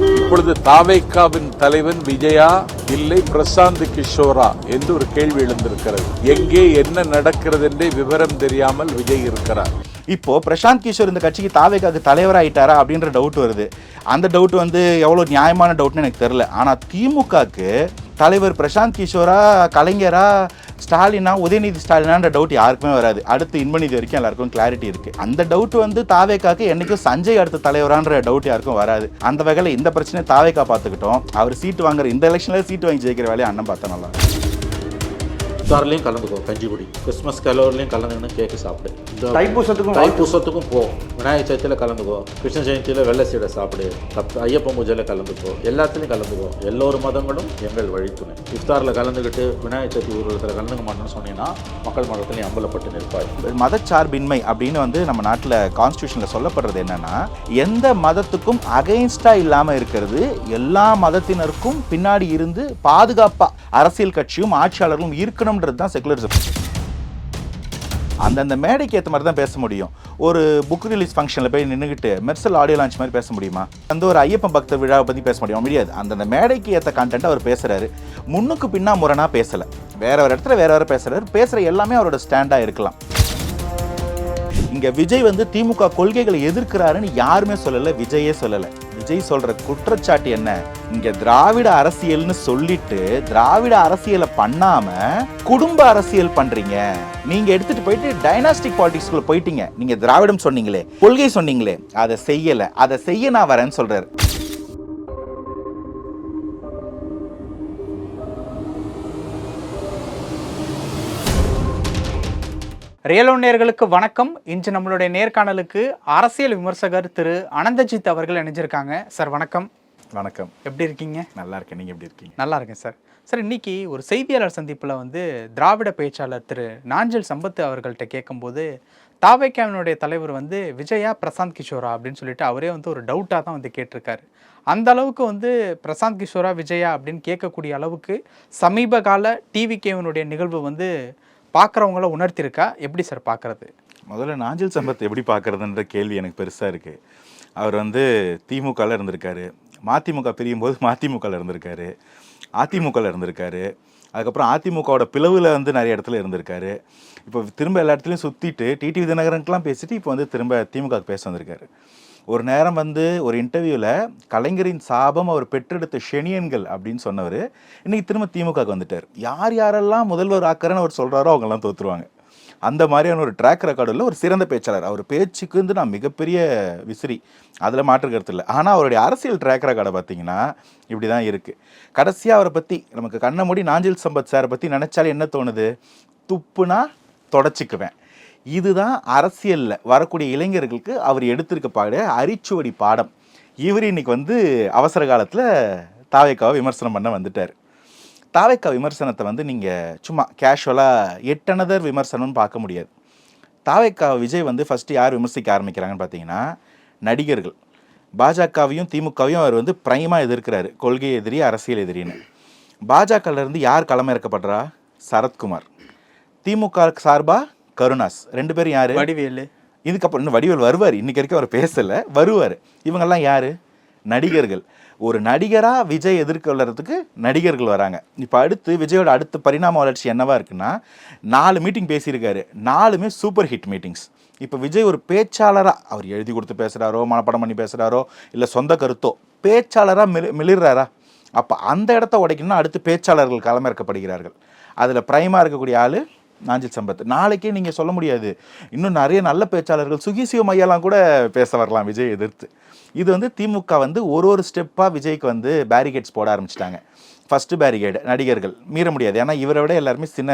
இப்பொழுது தாவேக்காவின் தலைவன் விஜயா இல்லை பிரசாந்த் கிஷோரா என்று ஒரு கேள்வி எழுந்திருக்கிறது. எங்கே என்ன நடக்கிறது என்றே விவரம் தெரியாமல் விஜய் இருக்கிறார். இப்போ பிரசாந்த் கிஷோர் இந்த கட்சிக்கு தாவேக்காக்கு தலைவராகிட்டாரா அப்படின்ற டவுட் வருது. அந்த டவுட் வந்து எவ்வளோ நியாயமான டவுட்னு எனக்கு தெரில ஆனால் திமுகக்கு தலைவர் பிரசாந்த் கிஷோரா கலைஞரா ஸ்டாலினா உதயநிதி ஸ்டாலினான்ற டவுட் யாருக்குமே வராது. அடுத்து இன்பநிதி வரைக்கும் எல்லாருக்கும் கிளாரிட்டி இருக்கு. அந்த டவுட் வந்து தாவேக்காக்கு என்னைக்கும் சஞ்சய் அடுத்த தலைவரான்ற டவுட் யாருக்கும் வராது. அந்த வகையில் இந்த பிரச்சனையை தாவேக்கா பார்த்துக்கிட்டோம். அவர் சீட்டு வாங்குற இந்த எலெக்ஷனில் சீட்டு வாங்கி ஜெயிக்கிற வேலையை அண்ணன் பார்த்தா நல்லா இஃப்தார்லையும் கலந்துக்கோ கஞ்சி குடி கிறிஸ்மஸ் கலோர்லையும் கலந்துக்கின்னு கேக்கு சாப்பிடு. இந்த தைப்பூசத்துக்கும் தைப்பூசத்துக்கும் போ. விநாயகர் சதுர்த்தியில் கலந்துக்கோ. கிருஷ்ண ஜெயந்தியில் வெள்ளை சீடை சாப்பிடு. சப் ஐயப்ப பூஜையில் கலந்துக்கோ. எல்லாத்துலேயும் கலந்துக்கோ. எல்லோரு மதங்களும் எங்கள் வழித்துணை. இஃப்தாரில் கலந்துக்கிட்டு விநாயகர் சதுர்த்தி ஊர்வலத்தில் கலந்துக்க மாட்டேன்னு சொன்னீங்கன்னா மக்கள் மன்றத்தில் அம்பலப்பட்டு நிற்பாய். மதச்சார்பின்மை அப்படின்னு வந்து நம்ம நாட்டில் கான்ஸ்டியூஷனில் சொல்லப்படுறது என்னன்னா எந்த மதத்துக்கும் அகைன்ஸ்டா இல்லாமல் இருக்கிறது எல்லா மதத்தினருக்கும் பின்னாடி இருந்து பாதுகாப்பா அரசியல் கட்சியும் ஆட்சியாளர்களும் இருக்கணும்ன்றது தான் செகுலரிசம் அந்தந்த மேடைக்கு ஏற்ற மாதிரி தான் பேச முடியும். ஒரு புக் ரிலீஸ் ஃபங்க்ஷனில் போய் நின்றுக்கிட்டு மெர்சல் ஆடியோ லான்ச் மாதிரி பேச முடியுமா? அந்த ஒரு ஐயப்பன் பக்தர் விழாவை பற்றி பேச முடியுமா? முடியாது. அந்தந்த மேடைக்கு ஏற்ற கண்டென்ட் அவர் பேசுகிறாரு முன்னுக்கு பின்னா முரணாக பேசலை. வேற ஒரு இடத்துல வேற வேற பேசுகிறாரு பேசுகிற எல்லாமே அவரோட ஸ்டாண்டாக இருக்கலாம். இங்கே விஜய் வந்து திமுக கொள்கைகளை எதிர்க்கிறாருன்னு யாருமே சொல்லலை விஜயே சொல்லலை. விஜய் சொல்ற குற்றச்சாட்டு என்ன? இங்க திராவிட அரசியல்னு சொல்லிட்டு திராவிட அரசியலை பண்ணாம குடும்ப அரசியல் பண்றீங்க. நீங்க எடுத்துட்டு போயிட்டு டைனாஸ்டிக் பாலிடிக்ஸ்குள்ள போயிட்டீங்க. நீங்க திராவிடம் சொன்னீங்களே கொள்கை சொன்னீங்களே. அதை செய்யல. அதை செய்ய நான் வரேன்னு சொல்றாரு. ரியலோ நேர்களுக்கு வணக்கம். இன்று நம்மளுடைய நேர்காணலுக்கு அரசியல் விமர்சகர் திரு அனந்தஜித் அவர்கள் இணைஞ்சிருக்காங்க. சார் வணக்கம். வணக்கம். எப்படி இருக்கீங்க? நல்லா இருக்கேன். நீங்க எப்படி இருக்கீங்க? நல்லா இருக்கேன் சார். சார் இன்னைக்கு ஒரு செய்தியாளர் சந்திப்பில் வந்து திராவிட பேச்சாளர் திரு நாஞ்சல் சம்பத் அவர்கள்ட்ட கேட்கும்போது தாவைக்காவினுடைய தலைவர் வந்து விஜயா பிரசாந்த் கிஷோரா அப்படின்னு சொல்லிட்டு அவரே வந்து ஒரு டவுட்டாக தான் வந்து கேட்டிருக்காரு. அந்த அளவுக்கு வந்து பிரசாந்த் கிஷோரா விஜயா அப்படின்னு கேட்கக்கூடிய அளவுக்கு சமீப கால டிவிகேவனுடைய நிகழ்வு வந்து பார்க்குறவங்கள உணர்த்திருக்கா? எப்படி சார் பார்க்குறது? முதல்ல நாஞ்சில் சம்பத் எப்படி பார்க்குறதுன்ற கேள்வி எனக்கு பெருசாக இருக்குது அவர் வந்து திமுகவில் இருந்திருக்காரு. மதிமுக பிரியும் போது மதிமுகவில் இருந்திருக்காரு. அதிமுகவில் இருந்திருக்காரு. அதுக்கப்புறம் அதிமுகவோட பிளவில் வந்து நிறைய இடத்துல இருந்திருக்காரு. இப்போ திரும்ப எல்லா இடத்துலையும் சுற்றிட்டு டிடிவி தினகரனுக்கெலாம் பேசிட்டு இப்போ வந்து திரும்ப திமுக பேச வந்திருக்காரு. ஒரு நேரம் வந்து ஒரு இன்டர்வியூவில் கலைஞரின் சாபம் அவர் பெற்றெடுத்த ஷெனியன்கள் அப்படின்னு சொன்னவர். இன்றைக்கி திரும்ப திமுகவுக்கு வந்துட்டார். யார் யாரெல்லாம் முதல்வர் ஆக்கிறேன்னு அவர் சொல்கிறாரோ அவங்கெல்லாம் தோற்றுருவாங்க அந்த மாதிரியான ஒரு ட்ராக் ரெக்கார்டில் ஒரு சிறந்த பேச்சாளர். அவர் பேச்சுக்கு வந்து நான் மிகப்பெரிய விசிறி. அதில் மாற்று இல்லை. ஆனால் அவருடைய அரசியல் ட்ராக் ரெக்கார்டை பார்த்தீங்கன்னா இப்படி தான் இருக்குது கடைசியாக அவரை பற்றி நமக்கு கண்ணமுடி நாஞ்சில் சம்பத் சாரை பற்றி நினச்சாலே என்ன தோணுது? துப்புனா தொடச்சிக்குவேன். இதுதான் அரசியலில் வரக்கூடிய இளைஞர்களுக்கு அவர் எடுத்திருக்கப்பட அரிச்சுவடி பாடம். இவர் இன்னைக்கு வந்து அவசர காலத்தில் தாவேக்காவை விமர்சனம் பண்ண வந்துட்டார். தாவேக்கா விமர்சனத்தை வந்து நீங்கள் சும்மா கேஷுவலாக எட்டனதர் விமர்சனம்னு பார்க்க முடியாது. தாவேக்கா விஜய் வந்து ஃபஸ்ட்டு யார் விமர்சிக்க ஆரம்பிக்கிறாங்கன்னு பார்த்தீங்கன்னா நடிகர்கள். பாஜகவையும் திமுகவையும் அவர் வந்து பிரைமாக எதிர்க்கிறாரு கொள்கை எதிரி அரசியல் எதிரின்னு. பாஜகலேருந்து யார் களமிறக்கப்படுறா? சரத்குமார். திமுக சார்பாக கருணாஸ். ரெண்டு பேரும் யாரு? வடிவேலு. இதுக்கப்புறம் இன்னும் வடிவேல் வருவார். இன்னைக்கு வரைக்கும் அவர் பேசலை. வருவார். இவங்கெல்லாம் யாரு? நடிகர்கள். ஒரு நடிகராக விஜய் எதிர்கொள்றதுக்கு நடிகர்கள் வராங்க. இப்போ அடுத்து விஜயோட அடுத்த பரிணாம வளர்ச்சி என்னவா இருக்குன்னா நாலு மீட்டிங் பேசியிருக்காரு. நாலுமே சூப்பர் ஹிட் மீட்டிங்ஸ் இப்போ விஜய் ஒரு பேச்சாளராக அவர் எழுதி கொடுத்து பேசுகிறாரோ மனப்படம் பண்ணி பேசுகிறாரோ இல்லை சொந்த கருத்தோ பேச்சாளராக மிளி மிளிர்றாரா? அப்போ அந்த இடத்த உடைக்கணும்னா அடுத்து பேச்சாளர்கள் களமிறக்கப்படுகிறார்கள். அதில் பிரைமாக இருக்கக்கூடிய ஆள் நாஞ்சில் சம்பத். நாளைக்கே நீங்கள் சொல்ல முடியாது. இன்னும் நிறைய நல்ல பேச்சாளர்கள் சுகிசிவம் ஐயாலாம் கூட பேச வரலாம் விஜய் எதிர்த்து. இது வந்து திமுக வந்து ஒரு ஒரு ஸ்டெப்பாக விஜய்க்கு வந்து பேரிகேட்ஸ் போட ஆரம்பிச்சிட்டாங்க. ஃபஸ்ட்டு பேரிகேடு நடிகர்கள். மீற முடியாது. ஏன்னா இவரை விட எல்லாருமே சின்ன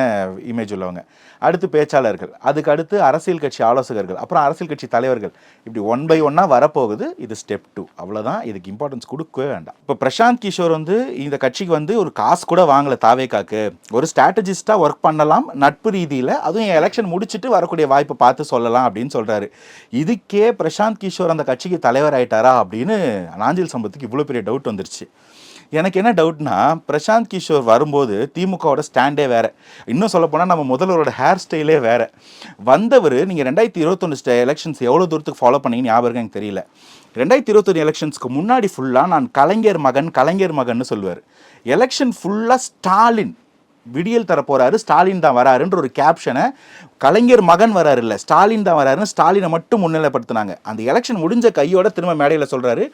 இமேஜ் உள்ளவங்க. அடுத்து பேச்சாளர்கள். அதுக்கு அடுத்து அரசியல் கட்சி ஆலோசகர்கள். அப்புறம் அரசியல் கட்சி தலைவர்கள். இப்படி ஒன் பை ஒன்னாக வரப்போகுது. இது ஸ்டெப் டூ அவ்வளோதான் இதுக்கு இம்பார்ட்டன்ஸ் கொடுக்கவே வேண்டாம். இப்போ பிரசாந்த் கிஷோர் வந்து இந்த கட்சிக்கு வந்து ஒரு காசு கூட வாங்கல தாவேக்காக்கு. ஒரு ஸ்ட்ராட்டஜிஸ்டாக ஒர்க் பண்ணலாம். நட்பு ரீதியில் அதுவும் என் எலெக்ஷன் முடிச்சுட்டு வரக்கூடிய வாய்ப்பை பார்த்து சொல்லலாம் அப்படின்னு சொல்கிறாரு இதுக்கே பிரசாந்த் கிஷோர் அந்த கட்சிக்கு தலைவர் ஆயிட்டாரா? அப்படின்னு நாஞ்சில் சம்பத்துக்கு இவ்வளோ பெரிய டவுட் வந்துருச்சு. எனக்கு என்ன டவுட்னா பிரசாந்த் கிஷோர் வரும்போது திமுகவோட ஸ்டாண்டே வேறு. இன்னும் சொல்லப்போனால் நம்ம முதல்வரோட ஹேர் ஸ்டைலே வேறு. வந்தவர் நீங்கள் ரெண்டாயிரத்தி இருபத்தொன்று எலெக்ஷன்ஸ் எவ்வளோ தூரத்துக்கு ஃபாலோ பண்ணீங்கன்னு ஞாபகம் எனக்கு தெரியல. ரெண்டாயிரத்தி இருபத்தொன்று எலெக்ஷன்ஸ்க்கு முன்னாடி ஃபுல்லாக நான் கலைஞர் மகன் கலைஞர் மகன்னு சொல்லுவார். எலெக்ஷன் ஃபுல்லாக ஸ்டாலின். விடியல் தரப்போறாரு ஸ்டாலின் தான் வராருன்ற ஒரு கேப்ஷனை கலைஞர் மகன் வராரு இல்லை ஸ்டாலின் தான் வராருன்னு ஸ்டாலினை மட்டும் முன்னிலைப்படுத்தினாங்க. அந்த எலெக்ஷன் முடிஞ்ச கையோட திரும்ப மேடையில் சொல்கிறாரு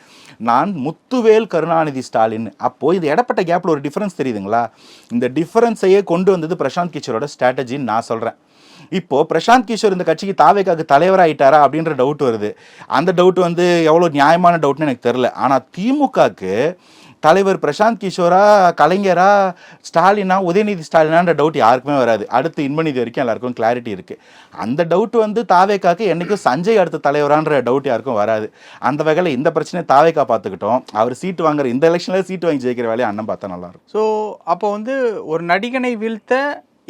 நான் முத்துவேல் கருணாநிதி ஸ்டாலின். அப்போது இது இடப்பட்ட கேப்பில் ஒரு டிஃப்ரென்ஸ் தெரியுதுங்களா? இந்த டிஃப்ரென்ஸையே கொண்டு வந்தது பிரசாந்த் கிஷோரோட ஸ்ட்ராட்டஜின்னு நான் சொல்கிறேன் இப்போ பிரசாந்த் கிஷோர் இந்த கட்சிக்கு தாவேக்காக்கு தலைவராயிட்டாரா அப்படின்ற டவுட் வருது. அந்த டவுட் வந்து எவ்வளோ நியாயமான டவுட்னு எனக்கு தெரில ஆனால் திமுகக்கு தலைவர் பிரசாந்த் கிஷோரா கலைஞரா ஸ்டாலினா உதயநிதி ஸ்டாலினான்ற டவுட் யாருக்குமே வராது. அடுத்து இன்பநிதி வரைக்கும் எல்லாருக்கும் கிளாரிட்டி இருக்குது அந்த டவுட் வந்து தாவேக்காக்கு என்றைக்கும் சஞ்சய் அடுத்த தலைவரான்ற டவுட் யாருக்கும் வராது. அந்த வகையில் இந்த பிரச்சனையை தாவேக்கா பார்த்துக்கிட்டோம். அவர் சீட்டு வாங்குற இந்த எலெக்ஷனில் சீட்டு வாங்கி ஜெயிக்கிற வேலையை அண்ணன் பார்த்தா நல்லாயிருக்கும் ஸோ அப்போ வந்து ஒரு நடிகனை வீழ்த்த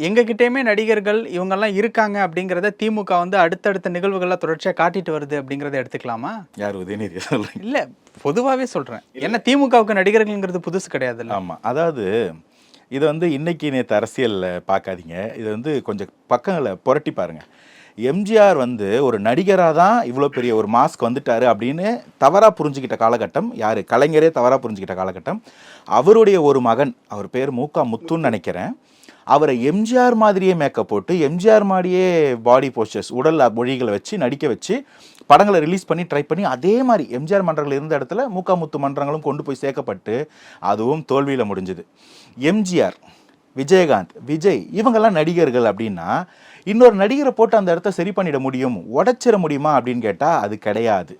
எங்ககிட்டயுமே நடிகர்கள் இவங்கெல்லாம் இருக்காங்க அப்படிங்கிறத திமுக வந்து அடுத்தடுத்த நிகழ்வுகளில் தொடர்ச்சியாக காட்டிட்டு வருது அப்படிங்கிறத எடுத்துக்கலாமா? யார் உதயநிதி சொல்கிறீங்க இல்லை பொதுவாகவே சொல்கிறேன் ஏன்னா திமுகவுக்கு நடிகர்கள்ங்கிறது புதுசு கிடையாதுல்ல ஆமாம் அதாவது இது வந்து இன்னைக்கு நேற்று அரசியலில் பார்க்காதீங்க. இது வந்து கொஞ்சம் பக்கங்களை புரட்டி பாருங்க. எம்ஜிஆர் வந்து ஒரு நடிகராக தான் இவ்வளோ பெரிய ஒரு மாஸ்க் வந்துட்டாரு அப்படின்னு தவறாக புரிஞ்சுக்கிட்ட காலகட்டம் யார்? கலைஞரே தவறாக புரிஞ்சுக்கிட்ட காலகட்டம். அவருடைய ஒரு மகன் அவர் பேர் மூக்கா முத்துன்னு நினைக்கிறேன். அவரை எம்ஜிஆர் மாதிரியே மேக்கப் போட்டு எம்ஜிஆர் மாதிரியே பாடி போஸ்டர்ஸ் உடல் மொழிகளை வச்சு நடிக்க வச்சு படங்களை ரிலீஸ் பண்ணி ட்ரை பண்ணி அதே மாதிரி எம்ஜிஆர் மன்றங்கள் இருந்த இடத்துல மூக்காமுத்து மன்றங்களும் கொண்டு போய் சேர்க்கப்பட்டு அதுவும் தோல்வியில் முடிஞ்சுது. எம்ஜிஆர் விஜயகாந்த் விஜய் இவங்கெல்லாம் நடிகர்கள் அப்படின்னா இன்னொரு நடிகரை போட்டு அந்த இடத்த சரி பண்ணிட முடியும் உடச்சிட முடியுமா அப்படின்னு கேட்டால் அது கிடையாது.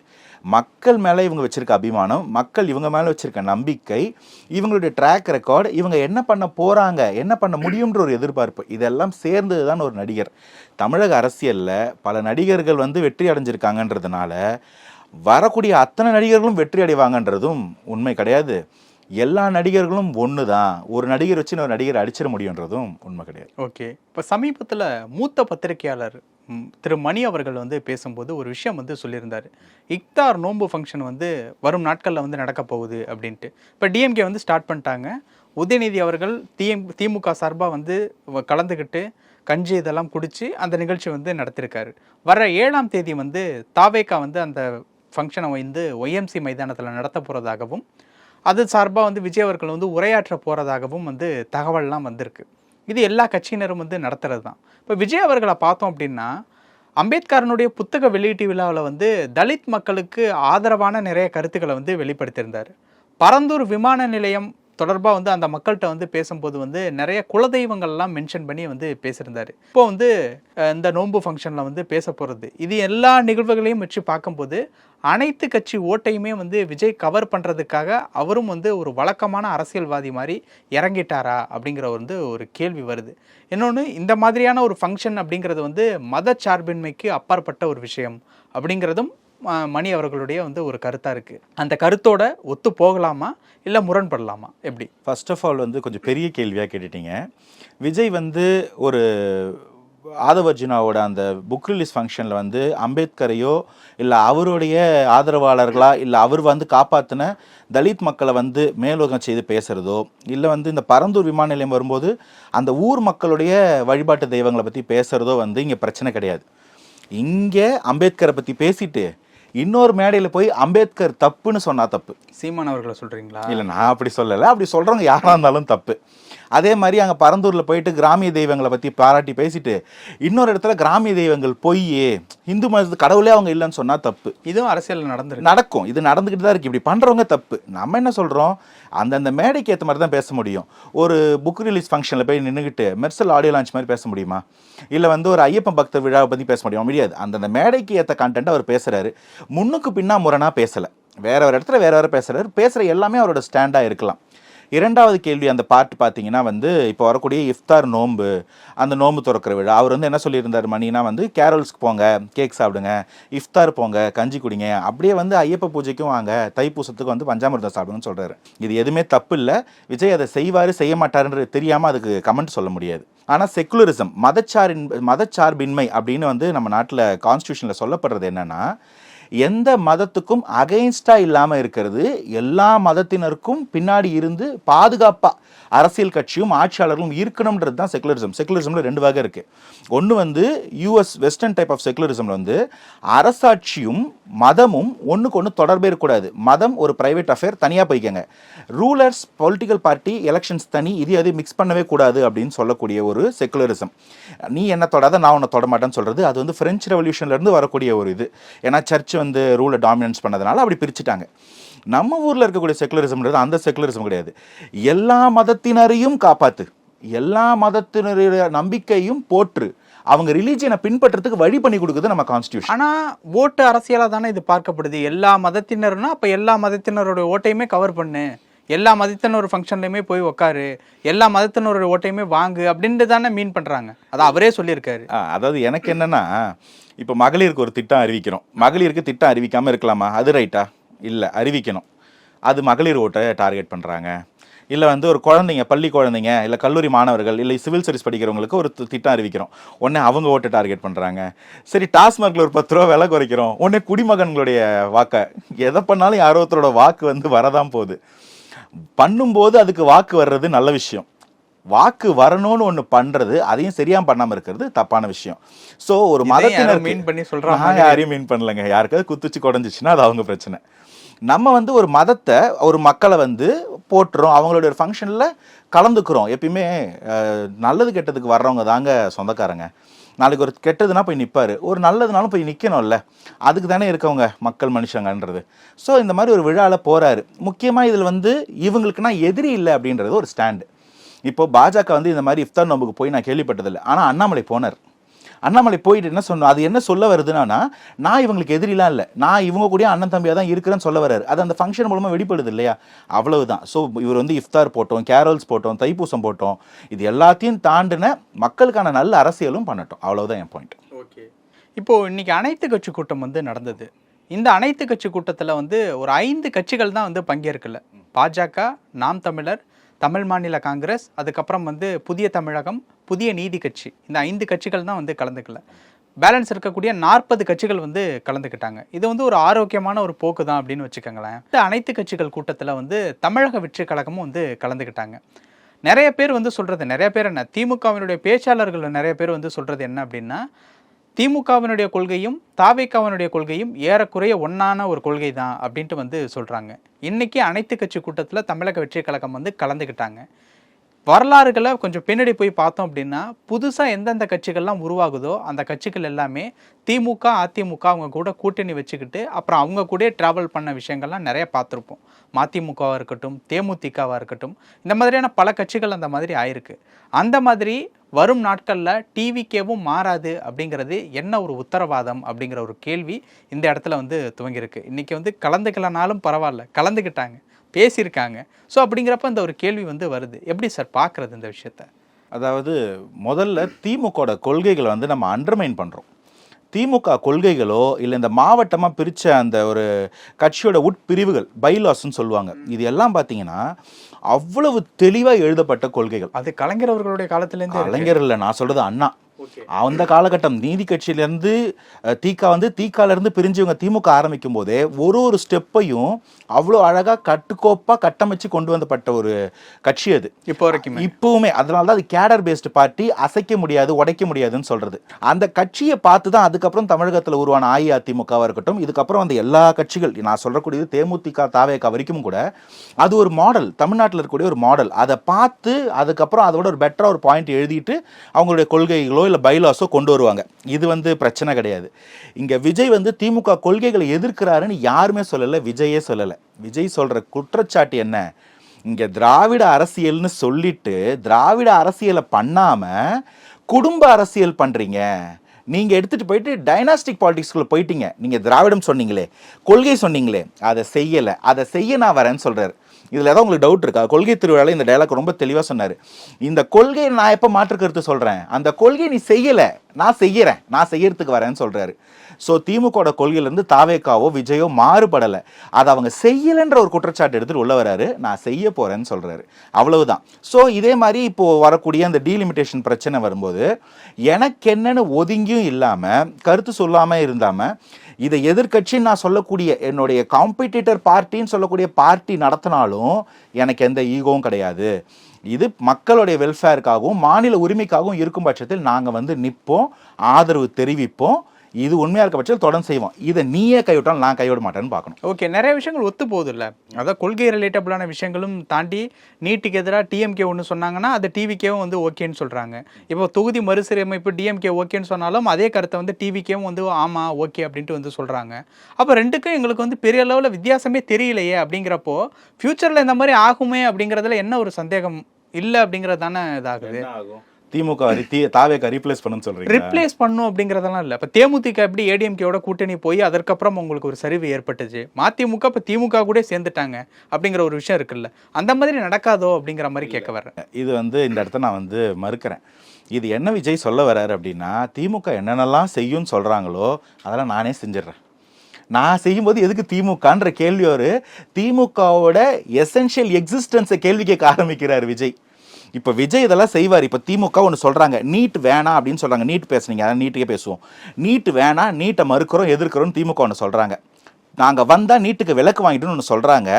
மக்கள் மேலே இவங்க வச்சுருக்க அபிமானம் மக்கள் இவங்க மேலே வச்சுருக்க நம்பிக்கை இவங்களுடைய ட்ராக் ரெக்கார்டு இவங்க என்ன பண்ண போகிறாங்க என்ன பண்ண முடியுன்ற ஒரு எதிர்பார்ப்பு இதெல்லாம் சேர்ந்தது தான் ஒரு நடிகர். தமிழக அரசியலில் பல நடிகர்கள் வந்து வெற்றி அடைஞ்சிருக்காங்கன்றதுனால வரக்கூடிய அத்தனை நடிகர்களும் வெற்றி அடைவாங்கன்றதும் உண்மை கிடையாது. எல்லா நடிகர்களும் ஒன்று தான் ஒரு நடிகர் வச்சு ஒரு நடிகர் அடிச்சிட முடியுன்றதும் உண்மை கிடையாது. ஓகே. இப்போ சமீபத்தில் மூத்த பத்திரிகையாளர் திரு மணி அவர்கள் வந்து பேசும்போது ஒரு விஷயம் வந்து சொல்லியிருந்தார். இக்தார் நோன்பு ஃபங்க்ஷன் வந்து வரும் நாட்களில் வந்து நடக்க போகுது அப்படின்ட்டு. இப்போ டிஎம்கே வந்து ஸ்டார்ட் பண்ணிட்டாங்க. உதயநிதி அவர்கள் டிஎம் திமுக சார்பாக வந்து கலந்துக்கிட்டு கஞ்சி இதெல்லாம் குடித்து அந்த நிகழ்ச்சி வந்து நடத்திருக்காரு. வர ஏழாம் தேதி வந்து தாவேக்கா வந்து அந்த ஃபங்க்ஷனை வந்து ஒய்எம்சி மைதானத்தில் நடத்த போகிறதாகவும் அது சார்பாக வந்து விஜய் அவர்கள் வந்து உரையாற்ற போகிறதாகவும் வந்து தகவல்லாம் வந்திருக்கு. இது எல்லா கட்சியினரும் வந்து நடத்துறது தான் இப்போ விஜய் அவர்களை பார்த்தோம் அப்படின்னா அம்பேத்கரனுடைய புத்தக வெளியீட்டு விழாவில் வந்து தலித் மக்களுக்கு ஆதரவான நிறைய கருத்துக்களை வந்து வெளிப்படுத்தியிருந்தார். பரந்தூர் விமான நிலையம் தொடர்பாக வந்து அந்த மக்கள்கிட்ட வந்து பேசும்போது வந்து நிறைய குலதெய்வங்கள்லாம் மென்ஷன் பண்ணி வந்து பேசியிருந்தார். இப்போ வந்து இந்த நோன்பு ஃபங்க்ஷனில் வந்து பேச போகிறது இது எல்லா நிகழ்வுகளையும் வச்சு பார்க்கும்போது அனைத்து கட்சி ஓட்டையுமே வந்து விஜய் கவர் பண்ணுறதுக்காக அவரும் வந்து ஒரு வழக்கமான அரசியல்வாதி மாதிரி இறங்கிட்டாரா அப்படிங்கிற வந்து ஒரு கேள்வி வருது. இன்னொன்று இந்த மாதிரியான ஒரு ஃபங்க்ஷன் அப்படிங்கிறது வந்து மத சார்பின்மைக்கு அப்பாற்பட்ட ஒரு விஷயம் அப்படிங்கிறதும் மணி அவர்களுடைய வந்து ஒரு கருத்தாக இருக்குது அந்த கருத்தோட ஒத்து போகலாமா? இல்லை முரண்படலாமா? எப்படி? ஃபர்ஸ்ட் ஆஃப் ஆல் வந்து கொஞ்சம் பெரிய கேள்வியாக கேட்டுட்டீங்க. விஜய் வந்து ஒரு ஆதவர்ஜுனாவோட அந்த புக் ரிலீஸ் ஃபங்க்ஷனில் வந்து அம்பேத்கரையோ இல்லை அவருடைய ஆதரவாளர்களா இல்லை அவர் வந்து காப்பாற்றின தலித் மக்களை வந்து மேலோகம் செய்து பேசுகிறதோ இல்லை வந்து இந்த பரந்தூர் விமான நிலையம் வரும்போது அந்த ஊர் மக்களுடைய வழிபாட்டு தெய்வங்களை பற்றி பேசுகிறதோ வந்து இங்கே பிரச்சனை கிடையாது. இங்கே அம்பேத்கரை பற்றி பேசிட்டு இன்னொரு மேடையில் போய் அம்பேத்கர் தப்புன்னு சொன்னா தப்பு. சீமான் அவர்களை சொல்கிறீங்களா இல்லை நான் அப்படி சொல்லலை. அப்படி சொல்கிறவங்க யாராக இருந்தாலும் தப்பு. அதே மாதிரி அங்கே பரந்தூரில் போயிட்டு கிராமிய தெய்வங்களை பற்றி பாராட்டி பேசிட்டு இன்னொரு இடத்துல கிராமிய தெய்வங்கள் பொய் இந்து மதத்து கடவுளே அவங்க இல்லைன்னு சொன்னால் தப்பு. இதுவும் அரசியலில் நடந்திருக்கு. நடக்கும். இது நடந்துக்கிட்டு தான் இருக்குது இப்படி பண்ணுறவங்க தப்பு. நம்ம என்ன சொல்கிறோம் அந்தந்த மேடைக்கு ஏற்ற மாதிரி தான் பேச முடியும். ஒரு புக் ரிலீஸ் ஃபங்க்ஷனில் போய் நின்றுக்கிட்டு மெர்சல் ஆடியோ லான்ச் மாதிரி பேச முடியுமா? இல்லை வந்து ஒரு ஐயப்பன் பக்தர் விழாவை பற்றி பேச முடியுமா? முடியாது. அந்தந்த மேடைக்கு ஏற்ற கண்டென்ட் அவர் பேசுகிறாரு முன்னுக்கு பின்னா முரணாக பேசலை. வேற ஒரு இடத்துல வேற வேற பேசுகிறாரு பேசுகிற எல்லாமே அவரோட ஸ்டாண்டாக இருக்கலாம். இரண்டாவது கேள்வி அந்த பார்ட் பார்த்தீங்கன்னா வந்து இப்போ வரக்கூடிய இஃப்தார் நோன்பு அந்த நோன்பு திறக்கிற விழா. அவர் வந்து என்ன சொல்லியிருந்தார் மணினா வந்து கேரல்ஸ்க்கு போங்க கேக் சாப்பிடுங்க இஃப்தார் போங்க கஞ்சி குடிங்க. அப்படியே வந்து ஐயப்ப பூஜைக்கும் வாங்க தைப்பூசத்துக்கு வந்து பஞ்சாமிர்தம் சாப்பிடுங்கன்னு சொல்கிறாரு இது எதுவுமே தப்பு இல்லை. விஜய் அதை செய்வார் செய்ய மாட்டாருன்றது தெரியாமல் அதுக்கு கமெண்ட் சொல்ல முடியாது. ஆனால் செக்குலரிசம் மதச்சாரின் மதச்சார்பின்மை அப்படின்னு வந்து நம்ம நாட்டில் கான்ஸ்டியூஷனில் சொல்லப்படுறது என்னென்னா எந்த மதத்துக்கும் அகெயின்ஸ்டாக இல்லாமல் இருக்கிறது. எல்லா மதத்தினருக்கும் பின்னாடி இருந்து பாதுகாப்பாக அரசியல் கட்சியும் ஆட்சியாளர்களும் இருக்கணும்ன்றது தான் செகுலரிசம் செகுலரிசமில் ரெண்டு வகை இருக்குது ஒன்று வந்து யூஎஸ் வெஸ்டர்ன் டைப் ஆஃப் செகுலரிசமில் வந்து அரசாட்சியும் மதமும் ஒன்றுக்கு ஒன்று தொடர்பே இருக்கக்கூடாது. மதம் ஒரு ப்ரைவேட் அஃபேர் தனியாக போய்க்கங்க. ரூலர்ஸ் பொலிட்டிக்கல் பார்ட்டி எலெக்ஷன்ஸ் தனி இது அது மிக்ஸ் பண்ணவே கூடாது அப்படின்னு சொல்லக்கூடிய ஒரு செகுலரிசம் நீ என்ன தொடாத நான் உன்னை தொட மாட்டேன்னு சொல்கிறது அது வந்து ஃப்ரெஞ்சு ரெவல்யூஷன்லேருந்து வரக்கூடிய ஒரு இது. ஏன்னா சர்ச் வந்து ரூலை டாமினன்ஸ் பண்ணதுனால அப்படி பிரிச்சுட்டாங்க. நம்ம ஊரில் இருக்கக்கூடிய செகுலரிசம்ன்றது அந்த செகுலரிசம் கிடையாது. எல்லா மதத்தினரையும் காப்பாத்து எல்லா மதத்தினருடைய நம்பிக்கையும் போற்று. அவங்க ரிலீஜியனை பின்பற்றதுக்கு வழி பண்ணி கொடுக்குது நம்ம கான்ஸ்டியூஷன் ஆனால் ஓட்டு அரசியலாக தானே இது பார்க்கப்படுது. எல்லா மதத்தினர்னா அப்போ எல்லா மதத்தினரோட ஓட்டையுமே கவர் பண்ணு. எல்லா மதத்தினர் ஃபங்க்ஷன்லையுமே போய் உக்காரு எல்லா மதத்தினர் ஓட்டையுமே வாங்கு அப்படின்ட்டு தானே மீன் பண்ணுறாங்க அதை அவரே சொல்லியிருக்காரு. அதாவது எனக்கு என்னென்னா இப்போ மகளிருக்கு ஒரு திட்டம் அறிவிக்கிறோம். மகளிருக்கு திட்டம் அறிவிக்காமல் இருக்கலாமா? அது ரைட்டா இல்லை அறிவிக்கணும். அது மகளிர் ஓட்டை டார்கெட் பண்ணுறாங்க இல்லை வந்து ஒரு குழந்தைங்க பள்ளி குழந்தைங்க இல்லை கல்லூரி மாணவர்கள் இல்லை சிவில் சர்வீஸ் படிக்கிறவங்களுக்கு ஒரு திட்டம் அறிவிக்கிறோம். உடனே அவங்க ஓட்டை டார்கெட் பண்ணுறாங்க சரி டாஸ்மார்க்கில் ஒரு பத்து ரூபா விலை குறைக்கிறோம். உடனே குடிமகன்களுடைய வாக்கை எதை பண்ணாலும் யாரோ ஒருத்தரோட வாக்கு வந்து வரதான் போகுது. பண்ணும்போது அதுக்கு வாக்கு வர்றது நல்ல விஷயம். வாக்கு வரணும்னு ஒன்று பண்றது அதையும் சரியா பண்ணாம இருக்கிறது தப்பான விஷயம். ஸோ ஒரு மதத்தினர் mean பண்ணி சொல்ற நான் யாரையும் மீன் பண்ணலங்க. யாருக்காவது குத்துச்சு குடஞ்சிச்சுன்னா அது அவங்க பிரச்சனை. நம்ம வந்து ஒரு மதத்தை ஒரு மக்களை வந்து போட்டுறோம் அவங்களோட ஒரு ஃபங்க்ஷனில் கலந்துக்கிறோம். எப்பயுமே நல்லது கெட்டதுக்கு வர்றவங்க தாங்க சொந்தக்காரங்க. நாளைக்கு ஒரு கெட்டதுன்னா போய் நிற்பாரு ஒரு நல்லதுனாலும் போய் நிற்கணும்ல அதுக்கு தானே இருக்கவங்க மக்கள் மனுஷங்கன்றது. ஸோ இந்த மாதிரி ஒரு விழாவில் போகிறாரு முக்கியமாக இதில் வந்து இவங்களுக்குன்னா எதிரி இல்லை அப்படின்றது ஒரு ஸ்டாண்டு. இப்போ பாஜக வந்து இந்த மாதிரி இஃப்தார் நோம்புக்கு போய் நான் கேள்விப்பட்டதில்லை. ஆனால் அண்ணாமலை போனார். அண்ணாமலை போயிட்டு என்ன சொன்னோம் அது என்ன சொல்ல வருதுன்னா நான் இவங்களுக்கு எதிரிலாம் இல்லை. நான் இவங்க கூட அண்ணன் தம்பியாக தான் இருக்கிறேன்னு சொல்ல வர்றாரு. அது அந்த ஃபங்க்ஷன் மூலமாக வெளிப்படுது இல்லையா? அவ்வளவுதான். ஸோ இவர் வந்து இஃப்தார் போட்டோம் கேரல்ஸ் போட்டோம் தைப்பூசம் போட்டோம். இது எல்லாத்தையும் தாண்டின மக்களுக்கான நல்ல அரசியலும் பண்ணட்டும். அவ்வளவுதான் என் பாயிண்ட் ஓகே இப்போது இன்னைக்கு அனைத்து கட்சி கூட்டம் வந்து நடந்தது. இந்த அனைத்து கட்சி கூட்டத்தில் வந்து ஒரு ஐந்து கட்சிகள் தான் வந்து பங்கேற்கல. பாஜக நாம் தமிழர் தமிழ் மாநில காங்கிரஸ் அதுக்கப்புறம் வந்து புதிய தமிழகம் புதிய நீதி கட்சி. இந்த ஐந்து கட்சிகள் தான் வந்து கலந்துக்கல. பேலன்ஸ் இருக்கக்கூடிய நாற்பது கட்சிகள் வந்து கலந்துக்கிட்டாங்க. இது வந்து ஒரு ஆரோக்கியமான ஒரு போக்கு தான் அப்படின்னு வச்சுக்கோங்களேன். இந்த அனைத்து கட்சிகள் கூட்டத்தில் வந்து தமிழக வெற்றி கழகமும் வந்து கலந்துக்கிட்டாங்க. நிறைய பேர் வந்து சொல்கிறது நிறைய பேர் என்ன? திமுகவினுடைய பேச்சாளர்கள் நிறைய பேர் வந்து சொல்கிறது என்ன அப்படின்னா திமுகவினுடைய கொள்கையும் தாவேக்காவினுடைய கொள்கையும் ஏறக்குறைய ஒன்றான ஒரு கொள்கை தான் அப்படின்ட்டு வந்து சொல்கிறாங்க இன்றைக்கி அனைத்து கட்சி கூட்டத்தில் தமிழக வெற்றி கழகம் வந்து கலந்துக்கிட்டாங்க. வரலாறுகளை கொஞ்சம் பின்னாடி போய் பார்த்தோம் அப்படின்னா புதுசாக எந்தெந்த கட்சிகள்லாம் உருவாகுதோ அந்த கட்சிகள் எல்லாமே திமுக அதிமுக அவங்க கூட கூட்டணி வச்சுக்கிட்டு அப்புறம் அவங்க கூட ட்ராவல் பண்ண விஷயங்கள்லாம் நிறைய பார்த்துருப்போம். மதிமுகவாக இருக்கட்டும் தேமுதிகவாக இருக்கட்டும் இந்த மாதிரியான பல கட்சிகள் அந்த மாதிரி ஆயிருக்கு. அந்த மாதிரி வரும் நாட்களில் டிவிக்கேவும் மாறாது அப்படிங்கிறது என்ன ஒரு உத்தரவாதம் அப்படிங்கிற ஒரு கேள்வி இந்த இடத்துல வந்து துவங்கியிருக்கு. இன்றைக்கி வந்து கலந்துக்கலனாலும் பரவாயில்ல கலந்துக்கிட்டாங்க. பேசியிருக்காங்க. ஸோ அப்படிங்கிறப்ப இந்த ஒரு கேள்வி வந்து வருது. எப்படி சார் பார்க்குறது இந்த விஷயத்த? அதாவது முதல்ல திமுகவோட கொள்கைகளை வந்து நம்ம அண்டர்மைன் பண்ணுறோம் திமுக கொள்கைகளோ இல்லை இந்த மாவட்டமாக பிரித்த அந்த ஒரு கட்சியோட உட்பிரிவுகள் பைலாஸ்ன்னு சொல்லுவாங்க. இது எல்லாம் பார்த்தீங்கன்னா அவ்வளவு தெளிவாக எழுதப்பட்ட கொள்கைகள். அது கலைஞர் அவர்களுடைய காலத்துலேருந்து கலைஞர் இல்லை நான் சொல்றது அண்ணா. அந்த காலகட்டம் நீதி கட்சியிலேருந்து தீகா வந்து தீகால இருந்து பிரிஞ்சு இவங்க திமுக ஆரம்பிக்கும் போதே ஒரு ஒரு ஸ்டெப்பையும் அவ்வளோ அழகா கட்டுக்கோப்பா கட்டமைச்சு கொண்டு வந்தப்பட்ட ஒரு கட்சி அது. இப்போ வரைக்குமே. இப்பவுமே. அதனால தான் அது கேடர் பேஸ்டு பார்ட்டி அசைக்க முடியாது உடைக்க முடியாதுன்னு சொல்றது. அந்த கட்சியை பார்த்து தான் அதுக்கப்புறம் தமிழகத்தில் உருவான அஇஅதிமுகவா இருக்கட்டும் இதுக்கப்புறம் அந்த எல்லா கட்சிகள் நான் சொல்லக்கூடியது தேமுதிக தாவேகா வரைக்கும் கூட அது ஒரு மாடல் தமிழ்நாட்டில் இருக்கக்கூடிய ஒரு மாடல் அதை பார்த்து அதுக்கப்புறம் அதோட ஒரு பெட்டரா ஒரு பாயிண்ட் எழுதிட்டு அவங்களுடைய கொள்கைகளோ இல்லை பைலாஸோ கொண்டு வருவாங்க. இது வந்து பிரச்சனை கிடையாது. இங்கே விஜய் வந்து திமுக கொள்கைகளை எதிர்க்கிறாருன்னு யாருமே சொல்லலை விஜயே சொல்லலை. விஜய் சொல்ற குற்றச்சாட்டு என்ன? இங்கே திராவிட அரசியல்னு சொல்லிட்டு திராவிட அரசியலை பண்ணாம குடும்ப அரசியல் பண்றீங்க. நீங்க எடுத்துட்டு போயிட்டு டைனாஸ்டிக் பாலிடிக்ஸ்குள்ள போயிட்டீங்க. நீங்க திராவிடம் சொன்னீங்களே கொள்கை சொன்னீங்களே அதை செய்யலை. அதை செய்ய நான் வரேன்னு சொல்கிறார் இதில் ஏதாவது உங்களுக்கு டவுட் இருக்கா? கொள்கை திருவிழாவில் இந்த டைலாக் ரொம்ப தெளிவாக சொன்னார். இந்த கொள்கையை நான் எப்போ மாற்று கருத்து சொல்கிறேன் அந்த கொள்கையை நீ செய்யலை. நான் செய்கிறேன் நான் செய்யறதுக்கு வரேன்னு சொல்கிறாரு ஸோ திமுகவோட கொள்கையிலேருந்து தாவேக்காவோ விஜயோ மாறுபடலை. அதை அவங்க செய்யலைன்ற ஒரு குற்றச்சாட்டு எடுத்துட்டு உள்ள வராரு. நான் செய்ய போகிறேன்னு சொல்கிறாரு அவ்வளவுதான். ஸோ இதே மாதிரி இப்போது வரக்கூடிய அந்த டீலிமிட்டேஷன் பிரச்சனை வரும்போது எனக்கு என்னென்னு ஒதுங்கியும் இல்லாமல் கருத்து சொல்லாமல் இருந்தாமல் இதை எதிர்க்கட்சின்னு நான் சொல்லக்கூடிய என்னுடைய காம்படிட்டர் பார்ட்டின்னு சொல்லக்கூடிய பார்ட்டி நடத்தினாலும் எனக்கு எந்த ஈகோவும் கிடையாது. இது மக்களுடைய வெல்ஃபேருக்காகவும் மாநில உரிமைக்காகவும் இருக்கும் பட்சத்தில் நாங்கள் வந்து நிற்போம் ஆதரவு தெரிவிப்போம் இது உண்மையாக இருக்க பட்சத்தில் தொடர்ந்து செய்வோம் இதை நீயே கைவிட்டாலும் நான் கைவிட மாட்டேன்னு பார்க்கணும். ஓகே நிறைய விஷயங்கள் ஒத்து போகுது இல்லை அதாவது கொள்கை ரிலேட்டபிளான விஷயங்களும் தாண்டி நீட்டுக்கு எதிராக டிஎம்கே ஒன்று சொன்னாங்கன்னா அது டிவிகேவும் வந்து ஓகேன்னு சொல்கிறாங்க இப்போ தொகுதி மறுசீரமைப்பு டிஎம்கே ஓகேன்னு சொன்னாலும் அதே கருத்தை வந்து டிவிகேவும் வந்து ஆமாம் ஓகே அப்படின்ட்டு வந்து சொல்கிறாங்க அப்போ ரெண்டுக்கும் எங்களுக்கு வந்து பெரிய அளவில் வித்தியாசமே தெரியலையே அப்படிங்கிறப்போ ஃப்யூச்சரில் இந்த மாதிரி ஆகுமே அப்படிங்கிறதுல என்ன ஒரு சந்தேகம்? இல்லை அப்படிங்கிறது தானே இதாகுது திமுக தி தாவேக்கா ரீப்ளேஸ் பண்ணுன்னு சொல்றீங்க. ரிப்ளேஸ் பண்ணும் அப்படிங்கிறதெல்லாம் இல்லை. இப்போ தேமுதிக எப்படி ஏடிஎம்கேவோட கூட்டணி போய் அதற்கப்புறம் உங்களுக்கு ஒரு சரிவு ஏற்பட்டுச்சு. மதிமுக இப்போ திமுக கூட சேர்ந்துட்டாங்க அப்படிங்கிற ஒரு விஷயம் இருக்குல்ல. அந்த மாதிரி நடக்காதோ அப்படிங்கிற மாதிரி கேட்க வர்றேன். இது வந்து இந்த இடத்த நான் வந்து மறுக்கிறேன். இது என்ன விஜய் சொல்ல வர்றாரு அப்படின்னா திமுக என்னென்னலாம் செய்யும்னு சொல்கிறாங்களோ அதெல்லாம் நானே செஞ்சிடுறேன். நான் செய்யும்போது எதுக்கு திமுகன்ற கேள்வி ஒரு திமுகவோட எசென்ஷியல் எக்ஸிஸ்டன்ஸை கேள்வி கேட்க ஆரம்பிக்கிறார் விஜய். இப்போ விஜய் இதெல்லாம் செய்வார். இப்போ திமுக ஒன்று சொல்கிறாங்க நீட் வேணாம் அப்படின்னு சொல்கிறாங்க நீட் பேசுனீங்க அதான் நீட்டுக்கே பேசுவோம். நீட் வேணாம் நீட்டை மறுக்கிறோம் எதிர்க்கிறோம் திமுக ஒன்று சொல்கிறாங்க நாங்கள் வந்தால் நீட்டுக்கு விலக்கு வாங்கிட்டுன்னு ஒன்று சொல்கிறாங்க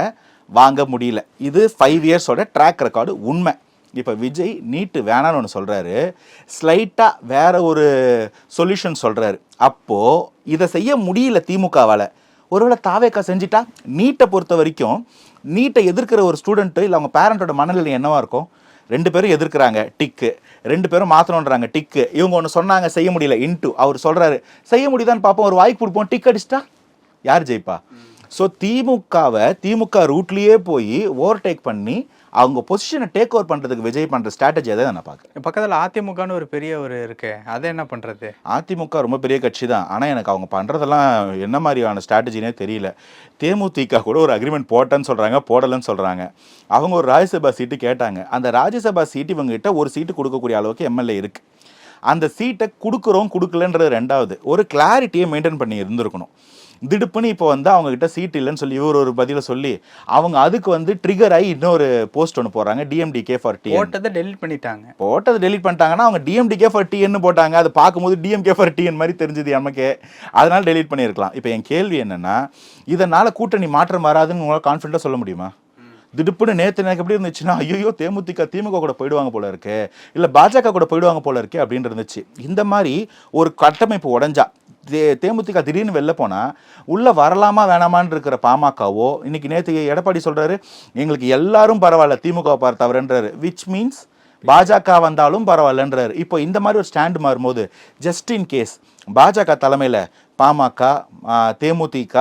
வாங்க முடியல. இது ஃபைவ் இயர்ஸோட ட்ராக் ரெக்கார்டு உண்மை. இப்போ விஜய் நீட்டு வேணான்னு ஒன்று சொல்கிறாரு ஸ்லைட்டாக வேற ஒரு சொல்யூஷன் சொல்கிறாரு அப்போது இதை செய்ய முடியல திமுகவால். ஒருவேளை தாவேக்கா செஞ்சிட்டா? நீட்டை பொறுத்த வரைக்கும் நீட்டை எதிர்க்கிற ஒரு ஸ்டூடெண்ட்டு இல்லை அவங்க பேரண்ட்டோட மனநிலை என்னவாக இருக்கும்? ரெண்டு பேரும் எதிர்க்கிறாங்க டிக்கு ரெண்டு பேரும் மாற்றணுன்றாங்க டிக்கு இவங்க ஒன்று சொன்னாங்க செய்ய முடியல இன்ட்டு அவர் சொல்கிறாரு செய்ய முடியுதான்னு பார்ப்போம் ஒரு வாய்ப்பு கொடுப்போம் டிக் அடிச்சிட்டா? யார் ஜெயிப்பா? ஸோ திமுகவை திமுக ரூட்லேயே போய் ஓவர்டேக் பண்ணி அவங்க பொசிஷனை டேக் ஓவர் பண்ணுறதுக்கு விஜய் பண்ணுற ஸ்ட்ராட்டஜி அதை நான் பார்க்குறேன். பக்கத்தில் அதிமுகன்னு ஒரு பெரிய ஒரு இருக்கு. அதை என்ன பண்ணுறது அதிமுக ரொம்ப பெரிய கட்சி தான். ஆனால் எனக்கு அவங்க பண்ணுறதெல்லாம் என்ன மாதிரியான ஸ்ட்ராட்டஜினே தெரியல. தேமுதிக கூட ஒரு அக்ரிமெண்ட் போட்டேன்னு சொல்கிறாங்க போடலைன்னு சொல்கிறாங்க அவங்க ஒரு ராஜ்யசபா சீட்டு கேட்டாங்க. அந்த ராஜ்யசபா சீட்டு இவங்ககிட்ட ஒரு சீட்டு கொடுக்கக்கூடிய அளவுக்கு எம்எல்ஏ இருக்குது அந்த சீட்டை கொடுக்குறோம் கொடுக்கலன்றது ரெண்டாவது. ஒரு கிளாரிட்டியை மெயின்டைன் பண்ணி இருந்திருக்கணும். திடுப்புன்னு இப்போ வந்து அவங்க கிட்ட சீட் இல்லைன்னு சொல்லி இவர் ஒரு பதில சொல்லி அவங்க அதுக்கு வந்து ட்ரிகர் ஆகி இன்னொரு போஸ்ட் ஒன்று போடுறாங்க டிஎம்டிகே ஃபார் டி போட்டதை டெலிட் பண்ணிட்டாங்க. போட்டதை டெலிட் பண்ணிட்டாங்கன்னா அவங்க டிஎம்டிகே ஃபார் டிஎன்னு போட்டாங்க. அது பார்க்கும்போது டிஎம்கே ஃபார் டிஎன் மாதிரி தெரிஞ்சது நமக்கு. அதனால டெலிட் பண்ணியிருக்கலாம். இப்போ என் கேள்வி என்னன்னா இதனால கூட்டணி மாற்றம் வராதுன்னு உங்களால் கான்ஃபிடண்ட்டாக சொல்ல முடியுமா? திடுப்புன்னு நேற்று எனக்கு எப்படி இருந்துச்சுன்னா ஐயோ தேமுதிக திமுக கூட போயிடுவாங்க போல இருக்கு இல்லை பாஜக கூட போயிடுவாங்க போல இருக்கு அப்படின்னு இருந்துச்சு. இந்த மாதிரி ஒரு கட்டமைப்பு உடஞ்சா தே தேமுதிக திடீர்னு வெளில போனால் உள்ளே வரலாமா வேணாமான்னு இருக்கிற பாமகவோ இன்னைக்கு நேற்று எடப்பாடி சொல்கிறாரு எங்களுக்கு எல்லாரும் பரவாயில்ல திமுக பார்த்தவர்ன்றாரு விச் மீன்ஸ் பாஜக வந்தாலும் பரவாயில்லன்றாரு. இப்போ இந்த மாதிரி ஒரு ஸ்டாண்ட் மாறும்போது ஜஸ்ட் இன் கேஸ் பாஜக தலைமையில் பாமக தேமுதிக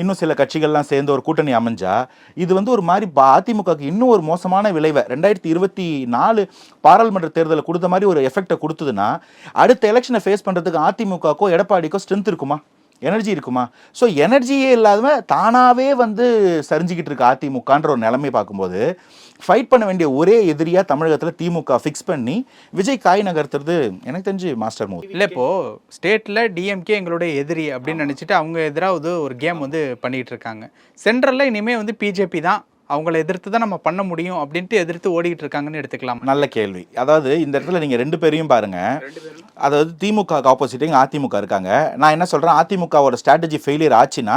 இன்னும் சில கட்சிகள்லாம் சேர்ந்து ஒரு கூட்டணி அமைஞ்சா இது வந்து ஒரு மாதிரி அதிமுகவுக்கு இன்னும் ஒரு மோசமான விளைவை. ரெண்டாயிரத்தி இருபத்தி நாலு பாராளுமன்ற தேர்தலில் கொடுத்த மாதிரி ஒரு எஃபெக்டை கொடுத்ததுன்னா அடுத்த எலெக்ஷனை ஃபேஸ் பண்ணுறதுக்கு அதிமுகக்கோ எடப்பாடிக்கோ ஸ்ட்ரென்த் இருக்குமா? எனர்ஜி இருக்குமா? ஸோ எனர்ஜியே இல்லாதவ தானாகவே வந்து சரிஞ்சிக்கிட்டு இருக்கு அதிமுகன்ற ஒரு நிலைமை பார்க்கும்போது ஃபைட் பண்ண வேண்டிய ஒரே எதிரியாக தமிழகத்தில் திமுக ஃபிக்ஸ் பண்ணி விஜய் காய் நகர்த்துறது எனக்கு தெரிஞ்சு மாஸ்டர் மூவ் இல்லை இப்போது ஸ்டேட்டில் டிஎம்கே எங்களுடைய எதிரி அப்படின்னு நினச்சிட்டு அவங்க எதிராக ஒரு கேம் வந்து பண்ணிகிட்டு இருக்காங்க. சென்ட்ரலில் இனிமேல் வந்து பிஜேபி தான் அவங்கள எதிர்த்து தான் நம்ம பண்ண முடியும் அப்படின்ட்டு எதிர்த்து ஓடிட்டு இருக்காங்கன்னு எடுத்துக்கலாம். நல்ல கேள்வி. அதாவது இந்த இடத்துல நீங்க ரெண்டு பேரையும் பாருங்க. அதாவது திமுக ஆப்போசிட் இங்க அதிமுக இருக்காங்க. நான் என்ன சொல்றேன்? அதிமுகவோட ஸ்ட்ராட்டஜி ஃபெயிலியர் ஆச்சுன்னா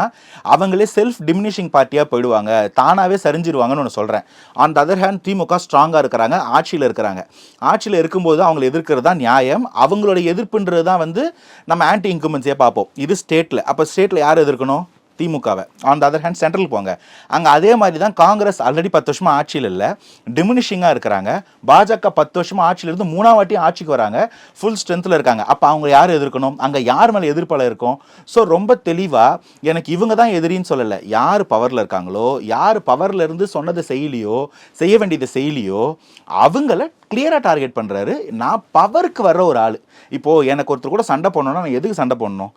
அவங்களே செல்ஃப் டிமினிஷிங் பார்ட்டியா போயிடுவாங்க. தானாவே சரிஞ்சிருவாங்கன்னு ஒன்று சொல்றேன். On the other hand DMK ஸ்ட்ராங்கா இருக்கிறாங்க ஆட்சியில் இருக்கிறாங்க. ஆட்சியில் இருக்கும்போது அவங்களை எதிர்க்கிறது தான் நியாயம். அவங்களோட எதிர்ப்புன்றது தான் வந்து நம்ம ஆன்டி இன்குமென்ஸே பார்ப்போம். இது ஸ்டேட்ல அப்போ ஸ்டேட்ல யார் எதிர்க்கணும்? திமுகவை. On the other hand central போங்க. அங்கே அதே மாதிரி தான் காங்கிரஸ் ஆல்ரெடி பத்து வருஷமாக ஆட்சியில் இல்லை. டிமினிஷிங்காக இருக்கிறாங்க. பாஜக பத்து வருஷமாக ஆட்சியிலிருந்து இருந்து மூணாம் வாட்டி ஆட்சிக்கு வராங்க. ஃபுல் ஸ்ட்ரென்த்தில் இருக்காங்க. அப்போ அவங்க யார் எதிர்க்கணும்? அங்கே யார் மேலே எதிர்ப்பாளர் இருக்கும்? ஸோ ரொம்ப தெளிவாக எனக்கு இவங்க தான் எதிரின்னு சொல்லலை. யார் பவரில் இருக்காங்களோ யார் பவரில் இருந்து சொன்னதை செய்யலையோ செய்ய வேண்டியதை செய்யலையோ அவங்கள கிளியராக டார்கெட் பண்ணுறாரு நான் பவருக்கு வர்ற ஒரு ஆள். இப்போது எனக்கு ஒருத்தர் கூட சண்டை போடணும்னா நான் எதுக்கு சண்டை போடணும்?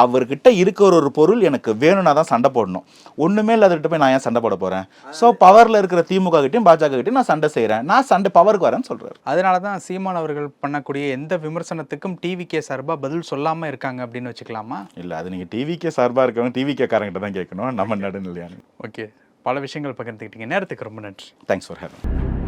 அவர்கிட்ட இருக்கிற ஒரு பொருள் எனக்கு வேணும்னா தான் சண்டை போடணும். ஒண்ணுமே இல்லாதகிட்ட போய் நான் ஏன் சண்டை போட போறேன்? ஸோ பவர்ல இருக்கிற திமுக கிட்டயும் பாஜக கிட்டயும் நான் சண்டை செய்றேன். நான் சண்டை பவருக்கு வரேன்னு சொல்றாரு. அதனால தான் சீமான் அவர்கள் பண்ணக்கூடிய எந்த விமர்சனத்துக்கும் டிவிகே சார்பா பதில் சொல்லாம இருக்காங்க அப்படின்னு வச்சுக்கலாமா? இல்ல அது நீங்க டிவிக்கே சார்பா இருக்கவங்க டிவிக்கே காரங்கிட்ட தான் கேட்கணும். நம்ம நடுநிலையானு. ஓகே பல விஷயங்கள் பகிர்ந்துக்கிட்டீங்க நேரத்துக்கு ரொம்ப நன்றி. Thanks for having